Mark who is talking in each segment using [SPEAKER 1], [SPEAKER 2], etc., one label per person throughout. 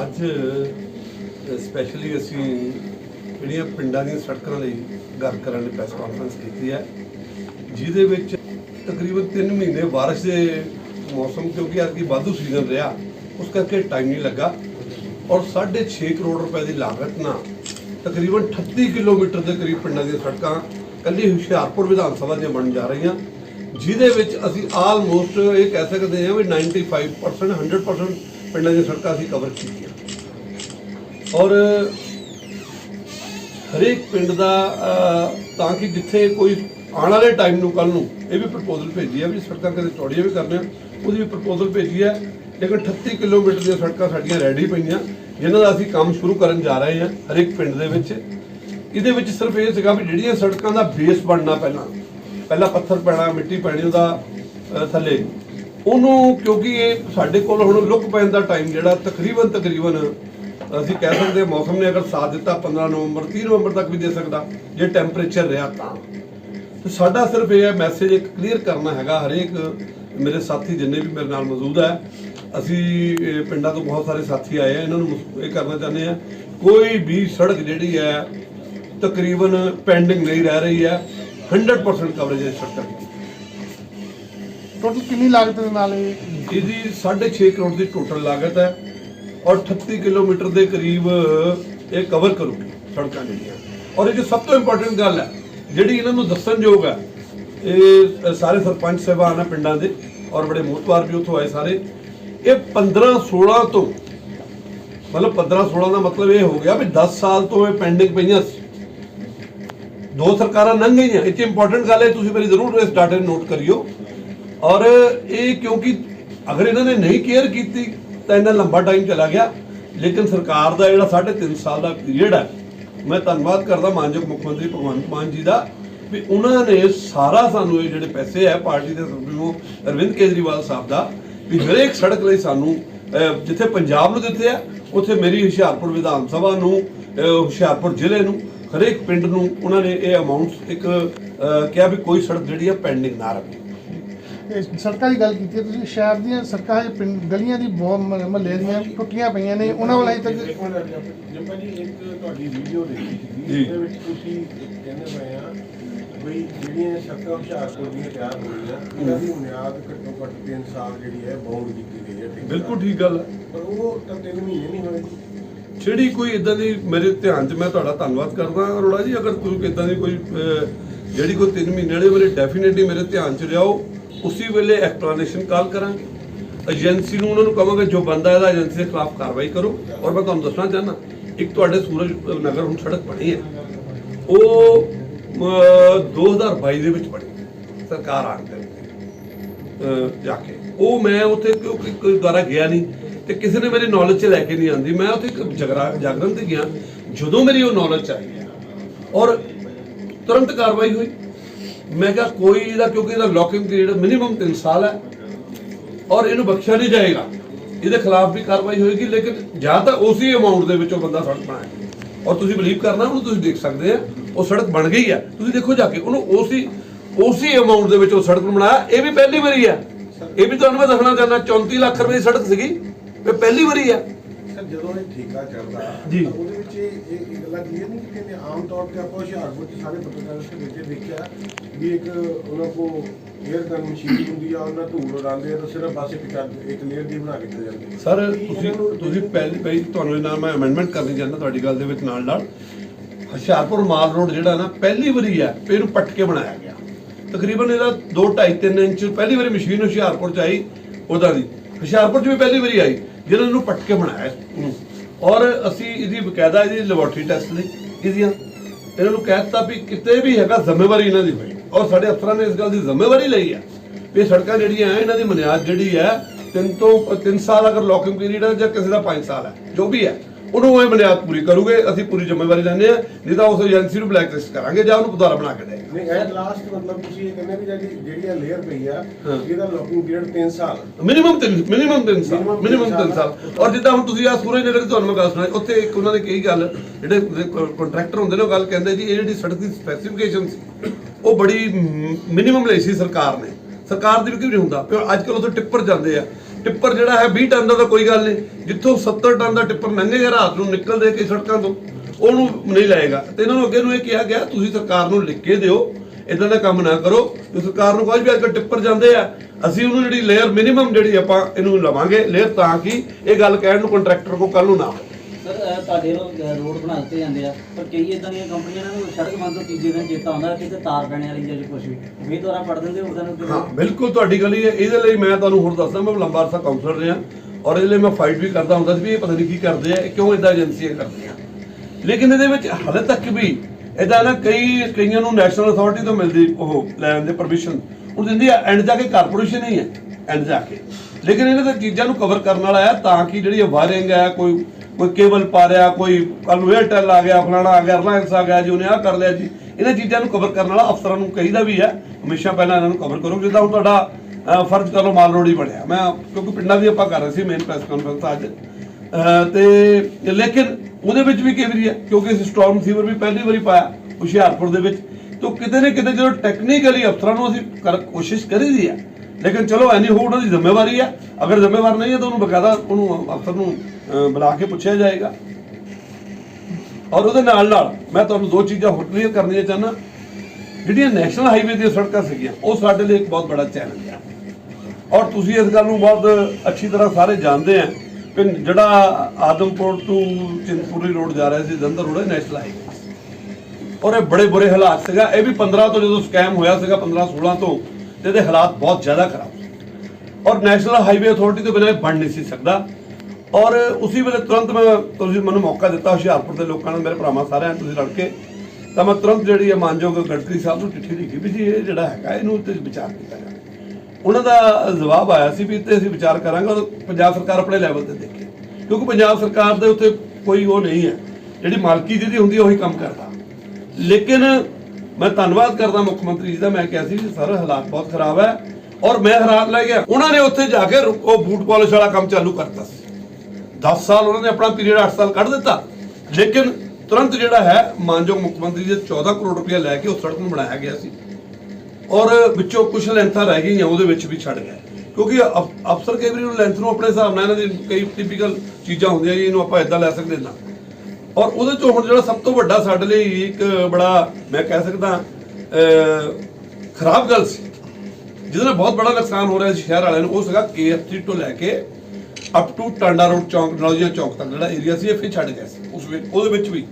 [SPEAKER 1] ਅੱਜ ਸਪੈਸ਼ਲੀ ਅਸੀਂ ਜਿਹੜੀਆਂ ਪਿੰਡਾਂ ਦੀਆਂ ਸੜਕਾਂ ਲਈ ਗੱਲ ਕਰਨ ਲਈ ਪ੍ਰੈਸ ਕਾਨਫਰੰਸ ਕੀਤੀ ਹੈ, ਜਿਹਦੇ ਵਿੱਚ ਤਕਰੀਬਨ 3 ਮਹੀਨੇ ਬਾਰਿਸ਼ ਦੇ ਮੌਸਮ, ਕਿਉਂਕਿ ਅੱਜ ਕੀ ਵਾਧੂ ਸੀਜ਼ਨ ਰਿਹਾ, ਉਸ ਕਰਕੇ ਟਾਈਮ ਨਹੀਂ ਲੱਗਾ। ਔਰ 6.5 ਕਰੋੜ ਰੁਪਏ ਦੀ ਲਾਗਤ ਨਾਲ ਤਕਰੀਬਨ 38 ਕਿਲੋਮੀਟਰ ਦੇ ਕਰੀਬ ਪਿੰਡਾਂ ਦੀਆਂ ਸੜਕਾਂ ਕੱਲੀ ਹੁਸ਼ਿਆਰਪੁਰ ਵਿਧਾਨ ਸਭਾ ਦੀਆਂ ਬਣਨ ਜਾ ਰਹੀਆਂ, ਜਿਹਦੇ ਵਿੱਚ ਅਸੀਂ ਆਲਮੋਸਟ ਇਹ ਕਹਿ ਸਕਦੇ ਹਾਂ ਵੀ 95% 100% ਪਿੰਡਾਂ ਦੀਆਂ ਸੜਕਾਂ ਅਸੀਂ ਕਵਰ ਕੀਤੀਆਂ। ਔਰ ਹਰੇਕ ਪਿੰਡ ਦਾ ਤਾਂ ਕਿ ਜਿੱਥੇ ਕੋਈ ਆਉਣ ਵਾਲੇ ਟਾਈਮ ਨੂੰ ਕੱਲ ਨੂੰ, ਇਹ ਵੀ ਪ੍ਰਪੋਜ਼ਲ ਭੇਜੀ ਹੈ ਵੀ ਸੜਕਾਂ ਕਦੇ ਚੌੜੀਆਂ ਵੀ ਕਰਨੇ ਉਹਦੀ ਵੀ ਪ੍ਰਪੋਜ਼ਲ ਭੇਜੀ ਹੈ ਲੇਕਿਨ 38 ਕਿਲੋਮੀਟਰ ਦੀਆਂ ਸੜਕਾਂ ਸਾਡੀਆਂ ਰੈਡੀ ਪਈਆਂ, ਜਿਨ੍ਹਾਂ ਦਾ ਅਸੀਂ ਕੰਮ ਸ਼ੁਰੂ ਕਰਨ ਜਾ ਰਹੇ ਹਾਂ, ਹਰੇਕ ਪਿੰਡ ਦੇ ਵਿੱਚ। ਇਹਦੇ ਵਿੱਚ ਸਿਰਫ ਇਹ ਸੀਗਾ ਵੀ ਜਿਹੜੀਆਂ ਸੜਕਾਂ ਦਾ ਬੇਸ ਬਣਨਾ ਪਹਿਲਾਂ ਪਹਿਲਾਂ ਪੱਥਰ ਪੈਣਾ, ਮਿੱਟੀ ਪੈਣੀ ਉਹਦਾ ਥੱਲੇ। ਉਹਨੂੰ ਕਿਉਂਕਿ ਇਹ ਸਾਡੇ ਕੋਲ ਹੁਣ ਲੁੱਕ ਪੈਣ ਦਾ ਟਾਈਮ ਜਿਹੜਾ ਤਕਰੀਬਨ ਤਕਰੀਬਨ ਅਸੀਂ ਕਹਿ ਸਕਦੇ ਹਾਂ ਮੌਸਮ ਨੇ ਅਗਰ ਸਾਥ ਦਿੱਤਾ 15 ਨਵੰਬਰ 30 ਨਵੰਬਰ ਤੱਕ ਵੀ ਦੇ ਸਕਦਾ, ਜੇ ਟੈਂਪਰੇਚਰ ਰਿਹਾ ਤਾਂ। ਤੇ ਸਾਡਾ ਸਿਰਫ ਇਹ ਹੈ ਮੈਸੇਜ ਇੱਕ ਕਲੀਅਰ ਕਰਨਾ ਹੈਗਾ ਹਰੇਕ ਮੇਰੇ ਸਾਥੀ ਜਿੰਨੇ ਵੀ ਮੇਰੇ ਨਾਲ ਮੌਜੂਦ ਹੈ। ਅਸੀਂ ਪਿੰਡਾਂ ਤੋਂ ਬਹੁਤ ਸਾਰੇ ਸਾਥੀ ਆਏ ਆ, ਇਹਨਾਂ ਨੂੰ ਇਹ ਕਰਨਾ ਚਾਹੁੰਦੇ ਆ, ਕੋਈ ਵੀ ਸੜਕ ਜਿਹੜੀ ਹੈ ਤਕਰੀਬਨ ਪੈਂਡਿੰਗ ਨਹੀਂ ਰਹਿ ਰਹੀ ਹੈ 100% ਕਵਰੇਜ ਹੈ ਸੜਕਾਂ ਦੀ
[SPEAKER 2] ਟੋਟਲ ਕਿੰਨੀ ਲਾਗਤ ਦੇ ਨਾਲ ਇਹ?
[SPEAKER 1] ਇਹਦੀ 6.5 ਕਰੋੜ ਦੀ ਟੋਟਲ ਲਾਗਤ ਹੈ ਔਰ 38 ਕਿਲੋਮੀਟਰ ਦੇ ਕਰੀਬ ਇਹ ਕਵਰ ਕਰੂਗੀ ਸੜਕਾਂ ਜਿਹੜੀਆਂ। ਔਰ ਇਹ ਜੋ ਸਭ ਤੋਂ ਇੰਪੋਰਟੈਂਟ ਗੱਲ ਹੈ, ਜਿਹੜੀ ਇਹਨਾਂ ਨੂੰ ਦੱਸਣਯੋਗ ਹੈ, ਇਹ ਸਾਰੇ ਸਰਪੰਚ ਸਾਹਿਬਾਨ ਆ ਪਿੰਡਾਂ ਦੇ ਔਰ ਬੜੇ ਮੋਤਵਾਰ ਵੀ ਉੱਥੋਂ ਆਏ ਸਾਰੇ, ਇਹ 15 16 ਤੋਂ, ਮਤਲਬ 15 16 ਦਾ ਮਤਲਬ ਇਹ ਹੋ ਗਿਆ ਵੀ 10 ਸਾਲ ਤੋਂ ਇਹ ਪੈਂਡਿੰਗ ਪਈਆਂ ਸੀ। ਦੋ ਸਰਕਾਰਾਂ ਲੰਘ ਗਈਆਂ। ਇਹ ਚ ਇੰਪੋਰਟੈਂਟ ਗੱਲ ਹੈ, ਤੁਸੀਂ ਮੇਰੀ ਜ਼ਰੂਰ ਇਸ ਡਾਟੇ ਨੂੰ ਨੋਟ ਕਰਿਓ। ਔਰ ਇਹ ਕਿਉਂਕਿ ਅਗਰ ਇਹਨਾਂ ਨੇ ਨਹੀਂ ਕੇਅਰ ਕੀਤੀ, ਤਾਂ ਇੰਨਾ ਲੰਬਾ ਟਾਈਮ ਚਲਾ ਗਿਆ। ਲੇਕਿਨ ਸਰਕਾਰ ਦਾ ਜਿਹੜਾ 3.5 ਸਾਲ ਦਾ ਪੀਰੀਅਡ ਹੈ, ਮੈਂ ਧੰਨਵਾਦ ਕਰਦਾ ਮਾਨਯੋਗ ਮੁੱਖ ਮੰਤਰੀ ਭਗਵੰਤ ਮਾਨ ਜੀ ਦਾ, ਵੀ ਉਹਨਾਂ ਨੇ ਸਾਰਾ ਸਾਨੂੰ ਇਹ ਜਿਹੜੇ ਪੈਸੇ ਹੈ, ਪਾਰਟੀ ਦੇ ਸੁਪਰੀਮੋ ਅਰਵਿੰਦ ਕੇਜਰੀਵਾਲ ਸਾਹਿਬ ਦਾ, ਵੀ ਹਰੇਕ ਸੜਕ ਲਈ ਸਾਨੂੰ ਜਿੱਥੇ ਪੰਜਾਬ ਨੂੰ ਦਿੱਤੇ ਆ, ਉੱਥੇ ਮੇਰੀ ਹੁਸ਼ਿਆਰਪੁਰ ਵਿਧਾਨ ਸਭਾ ਨੂੰ ਹੁਸ਼ਿਆਰਪੁਰ ਜ਼ਿਲ੍ਹੇ ਨੂੰ, ਹਰੇਕ ਪਿੰਡ ਨੂੰ ਉਹਨਾਂ ਨੇ ਇਹ ਅਮਾਉਂਟਸ ਇੱਕ ਕਿਹਾ ਵੀ ਕੋਈ ਸੜਕ ਜਿਹੜੀ ਹੈ ਪੈਂਡਿੰਗ ਨਾ ਰੱਖੇ।
[SPEAKER 2] ਇਹ ਸੜਕਾਂ ਦੀ ਗੱਲ ਕੀਤੀ ਹੈ ਤੁਸੀਂ ਸ਼ਹਿਰ ਦੀਆਂ ਸੜਕਾਂ ਹਜੇ ਪਿੰਡ ਗਲੀਆਂ ਦੀ ਬਹੁਤ ਮਹੱਲੇ ਦੀਆਂ ਟੁੱਟੀਆਂ ਪਈਆਂ ਨੇ ਉਹਨਾਂ ਵੱਲ ਅਜੇ ਤੱਕ
[SPEAKER 3] ਜਿੰਪਾ ਜੀ ਇੱਕ ਤੁਹਾਡੀ ਵੀਡੀਓ ਦੇਖੀ ਸੀ
[SPEAKER 1] ਜੀ।
[SPEAKER 3] ਉਹਦੇ ਵਿੱਚ ਤੁਸੀਂ ਕਹਿੰਦੇ ਪਏ ਆ ਵੀ ਜਿਹੜੀਆਂ ਸੜਕਾਂ ਹੁਸ਼ਿਆਰਪੁਰ ਦੀਆਂ ਤਿਆਰ ਹੋਈਆਂ ਇਹਨਾਂ ਦੀ ਬੁਨਿਆਦ ਘੱਟੋ ਘੱਟ 3 ਸਾਲ ਜਿਹੜੀ ਹੈ ਬਾਉਂਡ ਕੀਤੀ ਗਈ ਹੈ ਠੀਕ ਹੈ।
[SPEAKER 1] ਬਿਲਕੁਲ ਠੀਕ ਗੱਲ ਹੈ
[SPEAKER 3] ਪਰ ਉਹ ਤਾਂ 3 ਮਹੀਨੇ ਨਹੀਂ ਹੋਏ
[SPEAKER 1] ਜਿਹੜੀ ਕੋਈ ਇਦਾਂ ਦੀ ਮੇਰੇ ਧਿਆਨ 'ਚ ਮੈਂ ਤੁਹਾਡਾ ਧੰਨਵਾਦ ਕਰਦਾ ਅਰੋੜਾ ਜੀ ਅਗਰ ਕੋਈ ਇਦਾਂ ਦੀ ਕੋਈ ਜਿਹੜੀ ਕੋਈ 3 ਮਹੀਨੇ ਵਾਲੀ ਮੇਰੇ ਡੈਫੀਨਿਟਲੀ ਮੇਰੇ ਧਿਆਨ 'ਚ ਲਿਆਓ ਉਸੇ ਵੇਲੇ ਐਕਸਪਲੇਨੇਸ਼ਨ ਕਾਲ ਕਰਾਂਗੇ। ਏਜੰਸੀ ਨੂੰ ਉਹਨਾਂ ਨੂੰ ਕਹਾਂਗੇ ਜੋ ਬੰਦਾ ਇਹਦਾ ਏਜੰਸੀ ਦੇ ਖਿਲਾਫ ਕਾਰਵਾਈ ਕਰੋ। ਔਰ ਮੈਂ ਤੁਹਾਨੂੰ ਦੱਸਣਾ ਚਾਹੁੰਦਾ ਇੱਕ ਤੁਹਾਡੇ ਸੂਰਜ ਨਗਰ ਹੁਣ ਸੜਕ ਬਣੀ ਹੈ। ਉਹ ਅਹ, 2022 ਦੇ ਵਿੱਚ ਬਣੀ ਸਰਕਾਰ ਆਣ ਕੇ ਜਾ ਕੇ। ਉਹ ਮੈਂ ਉੱਥੇ ਕਿਉਂਕਿ ਕੋਈ ਦੁਆਰਾ ਗਿਆ ਨਹੀਂ ਤੇ ਕਿਸੇ ਨੇ ਮੇਰੀ ਨੌਲੇਜ 'ਚ ਲੈ ਕੇ ਨਹੀਂ ਆਂਦੀ ਮੈਂ ਉੱਥੇ ਇੱਕ ਜਗਰਾ ਜਾਗਰਣ ਤੇ ਗਿਆ। ਜਦੋਂ ਮੇਰੀ ਉਹ ਨੌਲੇਜ 'ਚ ਆਈ ਔਰ ਤੁਰੰਤ ਕਾਰਵਾਈ ਹੋਈ। ਮੈਂ ਕਿਹਾ ਕੋਈ ਇਹਦਾ ਕਿਉਂਕਿ ਇਹਦਾ ਲੌਕਿੰਗ ਪੀਰੀਅਡ ਮਿਨੀਮਮ 3 ਸਾਲ ਹੈ ਔਰ ਇਹਨੂੰ ਬਖਸ਼ਿਆ ਨਹੀਂ ਜਾਏਗਾ। ਇਹਦੇ ਖਿਲਾਫ ਵੀ ਕਾਰਵਾਈ ਹੋਏਗੀ, ਲੇਕਿਨ ਜਾਂ ਤਾਂ ਉਸੇ ਅਮਾਉਂਟ ਦੇ ਵਿੱਚ ਉਹ ਬੰਦਾ ਸੜਕ ਬਣਾਇਆ ਔਰ ਤੁਸੀਂ ਬਲੀਵ ਕਰਨਾ, ਉਹਨੂੰ ਤੁਸੀਂ ਦੇਖ ਸਕਦੇ ਆ, ਉਹ ਸੜਕ ਬਣ ਗਈ ਆ ਤੁਸੀਂ ਦੇਖੋ ਜਾ ਕੇ, ਉਹਨੂੰ ਉਸੇ ਉਸੇ ਅਮਾਉਂਟ ਦੇ ਵਿੱਚ ਉਹ ਸੜਕ ਨੂੰ ਬਣਾਇਆ। ਇਹ ਵੀ ਪਹਿਲੀ ਵਾਰੀ ਆ ਇਹ ਵੀ ਤੁਹਾਨੂੰ ਮੈਂ ਦੱਸਣਾ ਚਾਹੁੰਦਾ 34 ਲੱਖ ਰੁਪਏ ਦੀ ਸੜਕ ਸੀਗੀ। ਇਹ ਪਹਿਲੀ ਵਾਰੀ ਆ
[SPEAKER 3] ਜਦੋਂ ਇਹ ਠੇਕਾ ਚੜਦਾ
[SPEAKER 1] ਜੀ।
[SPEAKER 3] ਉਹਦੇ ਵਿੱਚ ਇਹ ਇਹ ਇਹ ਗੱਲਾਂ ਕਲੀਅਰ ਨਹੀਂ ਕਿ ਕਹਿੰਦੇ ਆਮ ਤੌਰ ਤੇ ਆਪਾਂ ਹੁਸ਼ਿਆਰਪੁਰ ਚ ਸਾਰੇ ਪੱਤਰਕਾਰ ਦੇ ਵਿੱਚ ਦੇਖਿਆ ਵੀ ਇੱਕ ਉਹਨਾਂ ਕੋ 에ਅਰ ਗਨ ਮਸ਼ੀਨ ਹੁੰਦੀ ਆ ਉਹਨਾਂ ਧੂੜ ਉਡਾਉਂਦੇ ਆ ਤਾਂ ਸਿਰਫ ਬਸ ਇੱਕ ਚੱਲ ਇੱਕ ਲੇਅਰ ਦੀ ਬਣਾ ਕੇ ਦੇ ਜਾਂਦੇ
[SPEAKER 1] ਸਰ ਤੁਸੀਂ ਤੁਸੀਂ ਪਹਿਲੀ ਪਹਿਲੀ ਤੁਹਾਨੂੰ ਨਾਲ ਮੈਂ ਅਮੈਂਡਮੈਂਟ ਕਰਨੀ ਚਾਹੁੰਦਾ ਤੁਹਾਡੀ ਗੱਲ ਦੇ ਵਿੱਚ ਨਾਲ ਨਾਲ। ਹੁਸ਼ਿਆਰਪੁਰ ਮਾਲ ਰੋਡ ਜਿਹੜਾ ਨਾ ਪਹਿਲੀ ਵਾਰੀ ਹੈ ਇਹਨੂੰ ਪੱਟ ਕੇ ਬਣਾਇਆ ਗਿਆ। ਤਕਰੀਬਨ ਇਹਦਾ 2 2.5 3 ਇੰਚ ਪਹਿਲੀ ਵਾਰੀ ਮਸ਼ੀਨ ਹੁਸ਼ਿਆਰਪੁਰ ਚ ਆਈ ਉਹਦਾ ਦੀ ਹੁਸ਼ਿਆਰਪੁਰ ਚ ਵੀ ਪਹਿਲੀ ਵਾਰੀ ਆਈ। ਜਿਹਨਾਂ ਨੂੰ ਪੱਟ ਕੇ ਬਣਾਇਆ ਇਹਨੂੰ। ਔਰ ਅਸੀਂ ਇਹਦੀ ਬਕਾਇਦਾ ਇਹਦੀ ਲੈਬੋਰਟਰੀ ਟੈਸਟ ਲਈ ਇਹਦੀਆਂ ਇਹਨਾਂ ਨੂੰ ਕਹਿ ਦਿੱਤਾ ਵੀ ਕਿਤੇ ਵੀ ਹੈਗਾ ਜ਼ਿੰਮੇਵਾਰੀ ਇਹਨਾਂ ਦੀ ਹੋਈ। ਔਰ ਸਾਡੇ ਅਫਸਰਾਂ ਨੇ ਇਸ ਗੱਲ ਦੀ ਜ਼ਿੰਮੇਵਾਰੀ ਲਈ ਹੈ ਵੀ ਸੜਕਾਂ ਜਿਹੜੀਆਂ ਹੈ ਇਹਨਾਂ ਦੀ ਬੁਨਿਆਦ ਜਿਹੜੀ ਹੈ ਤਿੰਨ ਤੋਂ ਤਿੰਨ ਸਾਲ ਅਗਰ ਲੌਕਿੰਗ ਪੀਰੀਅਡ ਹੈ ਜਾਂ ਕਿਸੇ ਦਾ 5 ਸਾਲ ਹੈ ਜੋ ਵੀ ਹੈ ਉਹਨੂੰ ਇਹ ਬੁਨਿਆਦ ਪੂਰੀ ਕਰੂਗੇ ਅਸੀਂ ਪੂਰੀ ਜ਼ਿੰਮੇਵਾਰੀ ਲੈਂਦੇ ਆ ਨਹੀਂ ਤਾਂ ਉਸ ਏਜੰਸੀ ਨੂੰ ਬਲੈਕ ਲਿਸਟ ਕਰਾਂਗੇ ਜਾਂ ਉਹਨੂੰ ਦੁਬਾਰਾ ਬਣਾ ਕੇ ਦੇਵਾਂਗੇ।
[SPEAKER 3] ਨਹੀਂ ਐਟ ਲਾਸਟ ਮਤਲਬ ਤੁਸੀਂ ਇਹ ਕਹਿੰਦੇ ਵੀ ਜਿਹੜੀ ਲੇਅਰ ਪਈ ਆ। ਇਹਦਾ ਲੌਕਿੰਗ ਪੀਰੀਅਡ 3 ਸਾਲ।
[SPEAKER 1] ਮਿਨੀਮਮ ਤਿੰਨ ਮਿਨੀਮਮ ਤਿੰਨ ਸਾਲ
[SPEAKER 3] Minimum
[SPEAKER 1] ਮਿਨੀਮਮ
[SPEAKER 3] ਤਿੰਨ
[SPEAKER 1] ਤਿੰਨ ਸਾਲ। ਔਰ ਜਿੱਦਾਂ ਹੁਣ ਤੁਸੀਂ ਆ ਸੂਰਜ ਨਗਰ ਦੀ ਤੁਹਾਨੂੰ ਮੈਂ ਗੱਲ ਸੁਣਾਈ ਉੱਥੇ ਇੱਕ ਉਹਨਾਂ ਨੇ ਕਹੀ ਗੱਲ ਜਿਹੜੇ ਕੰਟਰੈਕਟਰ ਹੁੰਦੇ ਨੇ ਉਹ ਗੱਲ ਕਹਿੰਦੇ ਜੀ ਇਹ ਜਿਹੜੀ ਸੜਕ ਦੀ ਸਪੈਸੀਫਿਕੇਸ਼ਨ ਸੀ ਉਹ ਬੜੀ ਮਿਨੀਮਮ ਲਈ ਸੀ ਸਰਕਾਰ ਨੇ। ਸਰਕਾਰ ਦੀ ਵੀ ਕਿਉਂ ਨਹੀਂ ਹੁੰਦਾ ਕਿਉਂ ਅੱਜ ਕੱਲ ਉੱਥੇ ਟਿੱਪਰ ਜਾਂਦੇ ਆ। ਟਿੱਪਰ ਜਿਹੜਾ ਹੈ 20 ਟਨ ਦਾ ਤਾਂ ਕੋਈ ਗੱਲ ਨਹੀਂ। ਜਿੱਥੋਂ 70 ਟਨ ਦਾ ਟਿੱਪਰ ਲੰਘੇਗਾ ਰਾਤ ਨੂੰ ਨਿਕਲਦੇ ਕਈ ਸੜਕਾਂ ਤੋਂ, ਉਹਨੂੰ ਨਹੀਂ ਲਾਏਗਾ। ਤੇ ਇਹਨਾਂ ਨੂੰ ਅੱਗੇ ਨੂੰ ਇਹ ਕਿਹਾ ਗਿਆ, ਤੁਸੀਂ ਸਰਕਾਰ ਨੂੰ ਲਿਖ ਕੇ ਦਿਓ ਇਦਾਂ ਦਾ ਕੰਮ ਨਾ ਕਰੋ। ਤੇ ਸਰਕਾਰ ਨੂੰ ਕਹੋ ਵੀ ਅੱਜ ਟਿੱਪਰ ਜਾਂਦੇ ਆ, ਅਸੀਂ ਉਹਨੂੰ ਜਿਹੜੀ ਲੇਅਰ ਮਿਨੀਮਮ ਜਿਹੜੀ ਆਪਾਂ ਇਹਨੂੰ ਲਵਾਂਗੇ ਲੇਅਰ ਤਾਂ ਕਿ ਇਹ ਗੱਲ ਕਹਿਣ ਨੂੰ ਕੰਟਰੈਕਟਰ ਕੋ ਕੱਲ ਨੂੰ ਨਾ ਹੋਵੇ
[SPEAKER 4] ਸਰ ਅਹ ਤੁਹਾਡੇ ਵੱਲੋਂ ਰੋਡ ਬਣਾ ਦਿੱਤੇ ਜਾਂਦੇ ਆ। ਪਰ ਕਈ ਇਦਾਂ ਦੀਆਂ ਕੰਪਨੀਆਂ ਨੇ ਸੜਕ ਬੰਦ ਤੋਂ ਤੀਜੇ ਦਿਨ ਚੇਤਾ ਆਉਂਦਾ ਕਿ ਤੇ ਤਾਰ ਪੈਣੇ ਵਾਲੀ ਜਾਂ ਕੁਝ ਵੀ। ਉਮੀਦਵਾਰਾਂ ਪੜ ਦਿੰਦੇ ਉਹਨਾਂ ਨੂੰ
[SPEAKER 1] ਹਾਂ, ਬਿਲਕੁਲ ਤੁਹਾਡੀ ਗੱਲ ਹੀ ਹੈ। ਇਹਦੇ ਲਈ ਮੈਂ ਤੁਹਾਨੂੰ ਹੁਣ ਦੱਸਦਾ, ਮੈਂ ਲੰਬਾ ਅਰਸਾ ਕਾਉਂਸਲਰ ਰਿਹਾ ਔਰ ਇਹਦੇ ਲਈ ਮੈਂ ਫਾਈਟ ਵੀ ਕਰਦਾ ਹੁੰਦਾ ਸੀ ਵੀ ਇਹ ਪਤਾ ਨਹੀਂ ਕੀ ਕਰਦੇ ਆ, ਇਹ ਕਿਉਂ ਇਦਾਂ ਏਜੰਸੀਆਂ ਕਰਦੀਆਂ ਲੇਕਿਨ ਇਹਦੇ ਵਿੱਚ ਹਾਲੇ ਤੱਕ ਵੀ ਇਦਾਂ ਨਾ ਕਈ ਕਈਆਂ ਨੂੰ ਨੈਸ਼ਨਲ ਅਥਾਰਟੀ ਤੋਂ ਮਿਲਦੀ ਉਹ ਲੈਣ ਦੇ ਪਰਮਿਸ਼ਨ ਉਹ ਦਿੰਦੀ ਆ ਐਂਡ ਜਾ ਕੇ ਕਾਰਪੋਰੇਸ਼ਨ ਹੀ ਹੈ ਐਂਡ ਜਾ ਕੇ। ਲੇਕਿਨ ਇਹਨਾਂ ਦੇ ਚੀਜ਼ਾਂ ਨੂੰ ਕਵਰ ਕਰਨ ਵਾਲਾ ਆ ਤਾਂ ਕਿ ਜਿਹੜੀ ਵਾਇਰਿੰਗ ਹੈ ਕੋਈ ਕੋਈ ਕੇਬਲ ਪਾ ਰਿਹਾ ਕੋਈ ਕੱਲ ਨੂੰ 에ਅਰਟੈਲ ਆ ਗਿਆ ਫਲਾਣਾ ਆ ਗਿਆ ਰਿਲਾਇੰਸ ਆ ਗਿਆ ਜੀ ਉਹਨੇ ਆ ਕਰ ਲਿਆ ਜੀ। ਇਹਨਾਂ ਚੀਜ਼ਾਂ ਨੂੰ ਕਵਰ ਕਰਨ ਵਾਲਾ ਅਫਸਰਾਂ ਨੂੰ ਕਹੀਦਾ ਵੀ ਹੈ ਹਮੇਸ਼ਾ ਪਹਿਲਾਂ ਇਹਨਾਂ ਨੂੰ ਕਵਰ ਕਰੋ ਜਿੱਦਾਂ ਹੁਣ ਤੁਹਾਡਾ ਅਹ, ਫਰਜ਼ ਕਰੋ ਮਾਲ ਰੋਡ ਹੀ ਬਣਿਆ। ਮੈਂ ਕਿਉਂਕਿ ਪਿੰਡਾਂ ਦੀ ਆਪਾਂ ਕਰ ਰਹੇ ਸੀ ਮੇਨ ਪ੍ਰੈਸ ਕਾਨਫਰੰਸ ਅੱਜ। ਅਹ, ਤੇ ਲੇਕਿਨ ਉਹਦੇ ਵਿੱਚ ਵੀ ਕਈ ਵਾਰੀ ਹੈ? ਕਿਉਂਕਿ ਅਸੀਂ ਸਟਾਰਮ ਸੀਵਰ ਵੀ ਪਹਿਲੀ ਵਾਰੀ ਪਾਇਆ ਹੁਸ਼ਿਆਰਪੁਰ ਦੇ ਵਿੱਚ। ਤੋਂ ਕਿਤੇ ਨਾ ਕਿਤੇ ਜਦੋਂ ਟੈਕਨੀਕਲੀ ਅਫਸਰਾਂ ਨੂੰ ਅਸੀਂ ਕਰ ਕੋਸ਼ਿਸ਼ ਕਰੀਦੀ ਹੈ। ਲੇਕਿਨ ਚਲੋ ਐਨੀ ਹੋ ਉਹਨਾਂ ਦੀ ਜ਼ਿੰਮੇਵਾਰੀ ਹੈ। ਅਗਰ ਜ਼ਿੰਮੇਵਾਰ ਨਹੀਂ ਹੈ ਤਾਂ ਉਹਨੂੰ ਬਕਾਇਦਾ ਉਹਨੂੰ ਅਫਸਰ ਨੂੰ ਬੁਲਾ ਕੇ ਪੁੱਛਿਆ ਜਾਏਗਾ। ਔਰ ਉਹਦੇ ਨਾਲ ਨਾਲ ਮੈਂ ਤੁਹਾਨੂੰ ਦੋ ਚੀਜ਼ਾਂ ਹੋਰ ਕਲੀਅਰ ਕਰਨੀਆਂ ਚਾਹੁੰਦਾ। ਜਿਹੜੀਆਂ ਨੈਸ਼ਨਲ ਹਾਈਵੇ ਦੀਆਂ ਸੜਕਾਂ ਸੀਗੀਆਂ, ਉਹ ਸਾਡੇ ਲਈ ਇੱਕ ਬਹੁਤ ਬੜਾ ਚੈਲੰਜ ਹੈ ਔਰ ਤੁਸੀਂ ਇਸ ਗੱਲ ਨੂੰ ਬਹੁਤ ਅੱਛੀ ਤਰ੍ਹਾਂ ਸਾਰੇ ਜਾਣਦੇ ਆ ਕਿ ਜਿਹੜਾ ਆਦਮਪੁਰ ਤੋਂ ਚਿੰਤਪੁਰਨੀ ਰੋਡ ਜਾ ਰਿਹਾ ਸੀ ਜੰਦਰ ਰੋਡ ਨੈਸ਼ਨਲ ਹਾਈਵੇ ਔਰ ਇਹ ਬੜੇ ਬੁਰੇ ਹਾਲਾਤ ਸੀਗਾ। ਇਹ ਵੀ 15 ਤੋਂ ਜਦੋਂ ਸਕੈਮ ਹੋਇਆ ਸੀਗਾ 15 16 ਤੋਂ, ਤੇ ਇਹਦੇ ਹਾਲਾਤ ਬਹੁਤ ਜ਼ਿਆਦਾ ਖਰਾਬ। ਔਰ ਨੈਸ਼ਨਲ ਹਾਈਵੇ ਅਥਾਰਟੀ ਤੋਂ ਬਿਨਾਂ ਇਹ ਬਣ ਨਹੀਂ ਸੀ ਸਕਦਾ। ਔਰ ਉਸੇ ਵੇਲੇ ਤੁਰੰਤ ਮੈਂ ਤੁਸੀਂ ਮੈਨੂੰ ਮੌਕਾ ਦਿੱਤਾ, ਹੁਸ਼ਿਆਰਪੁਰ ਦੇ ਲੋਕਾਂ ਨੂੰ ਮੇਰੇ ਭਰਾਵਾਂ ਸਾਰਿਆਂ ਨੂੰ ਤੁਸੀਂ ਰਲ ਕੇ। ਤਾਂ ਮੈਂ ਤੁਰੰਤ ਜਿਹੜੀ ਹੈ ਮਾਨਯੋਗ ਗਡਕਰੀ ਸਾਹਿਬ ਨੂੰ ਚਿੱਠੀ ਲਿਖੀ ਵੀ ਜੀ, ਇਹ ਜਿਹੜਾ ਹੈਗਾ, ਇਹਨੂੰ ਤੇ ਵਿਚਾਰ ਕੀਤਾ ਜਾਵੇ। ਉਹਨਾਂ ਦਾ ਜਵਾਬ ਆਇਆ ਸੀ ਵੀ ਤੇ ਅਸੀਂ ਵਿਚਾਰ ਕਰਾਂਗੇ ਔਰ ਪੰਜਾਬ ਸਰਕਾਰ ਆਪਣੇ ਲੈਵਲ ਤੇ ਦੇਖੇ। ਕਿਉਂਕਿ ਪੰਜਾਬ ਸਰਕਾਰ ਦੇ ਉੱਤੇ ਕੋਈ ਉਹ ਨਹੀਂ ਹੈ। ਜਿਹੜੀ ਮਾਲਕੀ ਜਿਹਦੀ ਹੁੰਦੀ ਹੈ ਉਹੀ ਕੰਮ ਕਰਦਾ। ਲੇਕਿਨ ਮੈਂ ਧੰਨਵਾਦ ਕਰਦਾ ਮੁੱਖ ਮੰਤਰੀ ਜੀ ਦਾ, ਮੈਂ ਕਿਹਾ ਸੀ ਵੀ ਸਰ, ਹਾਲਾਤ ਬਹੁਤ ਖਰਾਬ ਹੈ। ਔਰ ਮੈਂ ਹੈਰਾਨ ਲੈ ਗਿਆ। ਉਹਨਾਂ ਨੇ ਉੱਥੇ ਜਾ ਕੇ ਉਹ ਬੂਟ ਪਾਲਿਸ਼ ਵਾਲਾ ਕੰਮ ਚਾਲੂ ਕਰਤਾ ਸੀ। 10 ਸਾਲ ਉਹਨਾਂ ਨੇ ਆਪਣਾ ਪੀਰੀਅਡ 8 ਸਾਲ ਕੱਢ ਦਿੱਤਾ। ਲੇਕਿਨ ਤੁਰੰਤ ਜਿਹੜਾ ਹੈ, ਮਾਨਯੋਗ ਮੁੱਖ ਮੰਤਰੀ ਜੀ 14 ਕਰੋੜ ਰੁਪਏ ਲੈ ਕੇ ਉਹ ਸੜਕ ਨੂੰ ਬਣਾਇਆ ਗਿਆ ਸੀ। ਔਰ ਵਿੱਚੋਂ ਕੁਝ ਲੈਂਥਾਂ ਰਹਿ ਗਈਆਂ, ਉਹਦੇ ਵਿੱਚ ਵੀ ਛੱਡ ਗਏ ਕਿਉਂਕਿ ਅਫ- ਅਫਸਰ ਕਈ ਵਾਰੀ ਉਹ ਲੈਂਥ ਨੂੰ ਆਪਣੇ ਹਿਸਾਬ ਨਾਲ ਇਹਨਾਂ ਦੀ ਕਈ ਟਿਪੀਕਲ ਚੀਜ਼ਾਂ ਹੁੰਦੀਆਂ ਜੀ, ਇਹਨੂੰ ਆਪਾਂ ਇਦਾਂ ਲੈ ਸਕਦੇ ਨਾ। ਔਰ ਉਹਦੇ ਚੋਂ ਹੁਣ ਜਿਹੜਾ ਸਭ ਤੋਂ ਵੱਡਾ ਸਾਡੇ ਲਈ ਇੱਕ ਬੜਾ, ਮੈਂ ਕਹਿ ਸਕਦਾ ਖਰਾਬ ਗੱਲ ਸੀ। ਜਿਹਦੇ ਨਾਲ ਬਹੁਤ ਬੜਾ ਨੁਕਸਾਨ ਹੋ ਰਿਹਾ ਸੀ ਸ਼ਹਿਰ ਵਾਲਿਆਂ ਨੂੰ, ਉਹ ਸੀਗਾ KFC ਤੋਂ ਲੈ ਕੇ ਅਪ ਟੂ ਟਾਂਡਾ ਰੋਡ ਚੌਂਕ ਨੌਜੀਆ ਚੌਂਕ ਤੱਕ ਜਿਹੜਾ ਏਰੀਆ ਸੀ, ਇਹ ਫਿਰ ਛੱਡ ਗਿਆ ਸੀ, ਉਸ ਵਿੱਚ ਉਹਦੇ ਵਿੱਚ ਵੀ।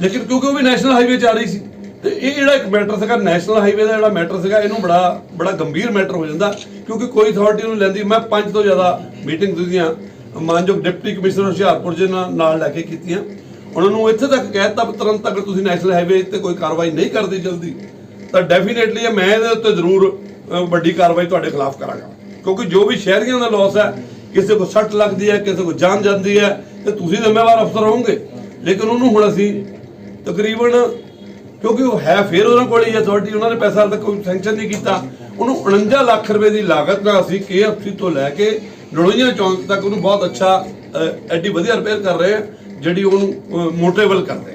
[SPEAKER 1] ਲੇਕਿਨ ਕਿਉਂਕਿ ਉਹ ਵੀ ਨੈਸ਼ਨਲ ਹਾਈਵੇ 'ਚ ਆ ਰਹੀ ਸੀ, ਤੇ ਇਹ ਜਿਹੜਾ ਇੱਕ ਮੈਟਰ ਸੀਗਾ ਨੈਸ਼ਨਲ ਹਾਈਵੇ ਦਾ ਜਿਹੜਾ ਮੈਟਰ ਸੀਗਾ, ਇਹਨੂੰ ਬੜਾ ਬੜਾ ਗੰਭੀਰ ਮੈਟਰ ਹੋ ਜਾਂਦਾ, ਕਿਉਂਕਿ ਕੋਈ ਅਥਾਰਟੀ ਨੂੰ ਲੈਂਦੀ ਮੈਂ ਪੰਜ ਤੋਂ ਜ਼ਿਆਦਾ ਮੀਟਿੰਗ ਦਿੱਤੀਆਂ ਮਾਨਯੋਗ ਡਿਪਟੀ ਕਮਿਸ਼ਨਰ ਹੁਸ਼ਿਆਰਪੁਰ ਜੀ ਨਾਲ ਲੈ ਕੇ ਕੀਤੀਆਂ। ਉਹਨਾਂ ਨੂੰ ਇੱਥੇ ਤੱਕ ਕਹਿ ਦਿੱਤਾ ਤੁਰੰਤ ਅਗਰ ਤੁਸੀਂ ਨੈਸ਼ਨਲ ਹਾਈਵੇ ਤੇ ਕੋਈ ਕਾਰਵਾਈ ਨਹੀਂ ਕਰਦੇ ਜਲਦੀ, ਤਾਂ ਡੈਫੀਨੇਟਲੀ ਮੈਂ ਇਹਦੇ ਉੱਤੇ ਜ਼ਰੂਰ ਵੱਡੀ ਕਾਰਵਾਈ ਤੁਹਾਡੇ ਖਿਲਾਫ ਕਰਾਂਗਾ। ਕਿਉਂਕਿ ਜੋ ਵੀ ਸ਼ਹਿਰੀਆਂ ਦਾ ਲਾਸ ਹੈ ਕਿਸੇ ਕੋ ਸੱਟ ਲੱਗਦੀ ਹੈ, ਕਿਸੇ ਕੋ ਜਾਨ ਜਾਂਦੀ ਹੈ, ਤੇ ਤੁਸੀਂ ਜ਼ਿੰਮੇਵਾਰ ਅਫਸਰ ਹੋਵੋਗੇ। ਲੇਕਿਨ ਉਹਨੂੰ ਹੁਣ ਅਸੀਂ ਤਕਰੀਬਨ, ਕਿਉਂਕਿ ਉਹ ਹੈ ਫਿਰ ਉਹਨਾਂ ਕੋਲ ਹੀ ਅਥਾਰਟੀ ਉਹਨਾਂ ਨੇ ਪੈਸਾ ਤੱਕ ਕੋਈ ਸੈਂਕਸ਼ਨ ਨਹੀਂ ਕੀਤਾ। ਉਹਨੂੰ 49 ਲੱਖ ਰੁਪਏ ਦੀ ਲਾਗਤ ਨਾਲ ਅਸੀਂ KFC ਤੋਂ ਲੈ ਕੇ ਲੜੋਈਆਂ ਚੌਂਕ ਤੱਕ ਉਹਨੂੰ ਬਹੁਤ ਅੱਛਾ ਐਡੀ ਵਧੀਆ ਰਿਪੇਅਰ ਕਰ ਰਹੇ ਹਾਂ, ਜਿਹੜੀ ਉਹਨੂੰ ਮੋਟੇਬਲ ਕਰ ਰਹੇ